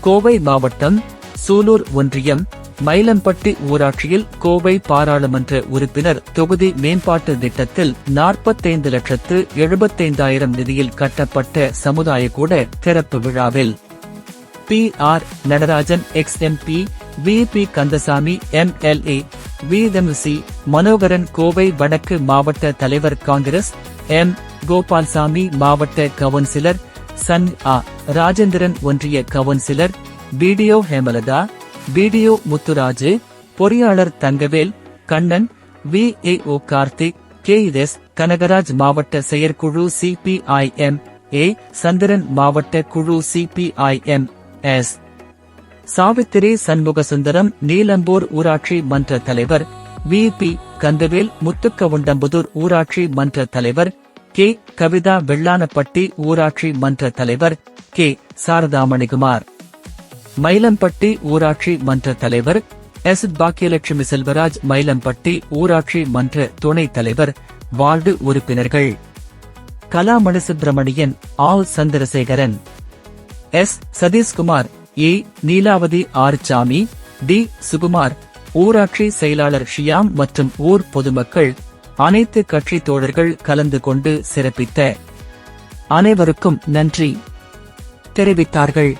கோவை மாவட்டம் சூலூர் ஒன்றியம் மயிலம்பட்டி ஊராட்சியில் கோவை பாராளுமன்ற உறுப்பினர் தொகுதி மேம்பாட்டு திட்டத்தில் நாற்பத்தைந்து லட்சத்து எழுபத்தைந்தாயிரம் நிதியில் கட்டப்பட்ட சமுதாய கூட திறப்பு விழாவில் P R Natarajan ex MP V P Kandasamy MLA VMC Manoharan Kovai வடக்கு மாவட்ட தலைவர் காங்கிரஸ் எம். கோபால்சாமி மாவட்ட கவுன்சிலர் சன். ஆ. ராஜேந்திரன் ஒன்றிய councillor BDO Hemalatha BDO Muthuraju பொறியாளர் Thangavel Kannan V. A. O. Karthik K. S. Kanagaraj மாவட்ட செயற்குழு சிபிஐஎம் ஏ. சந்திரன் மாவட்ட குழு சிபிஐஎம் எஸ். சாவித்திரி சண்முகசுந்தரம் நீலம்பூர் ஊராட்சி மன்ற தலைவர் வி. பி. கந்தவேல் முத்துக்கவுண்டம்புதூர் ஊராட்சி மன்ற தலைவர் கே. கவிதா வெள்ளானப்பட்டி ஊராட்சி மன்ற தலைவர் கே. சாரதாமணிகுமார். மயிலம்பட்டி ஊராட்சி மன்ற தலைவர் எஸ். பாக்கியலட்சுமி செல்வராஜ் மயிலம்பட்டி ஊராட்சி மன்ற துணைத் தலைவர் வார்டு உறுப்பினர்கள். கலாமணி சுப்பிரமணியன் ஆல் சந்திரசேகரன். எஸ். சதீஷ்குமார் ஏ. நீலாவதி ஆர்சாமி டி. சுகுமார் ஊராட்சி செயலாளர் ஷியாம் மற்றும் ஊர் பொதுமக்கள் அனைத்து கட்சி தோழர்கள் கலந்து கொண்டு சிறப்பித்த அனைவருக்கும் நன்றி தெரிவித்தார்கள்.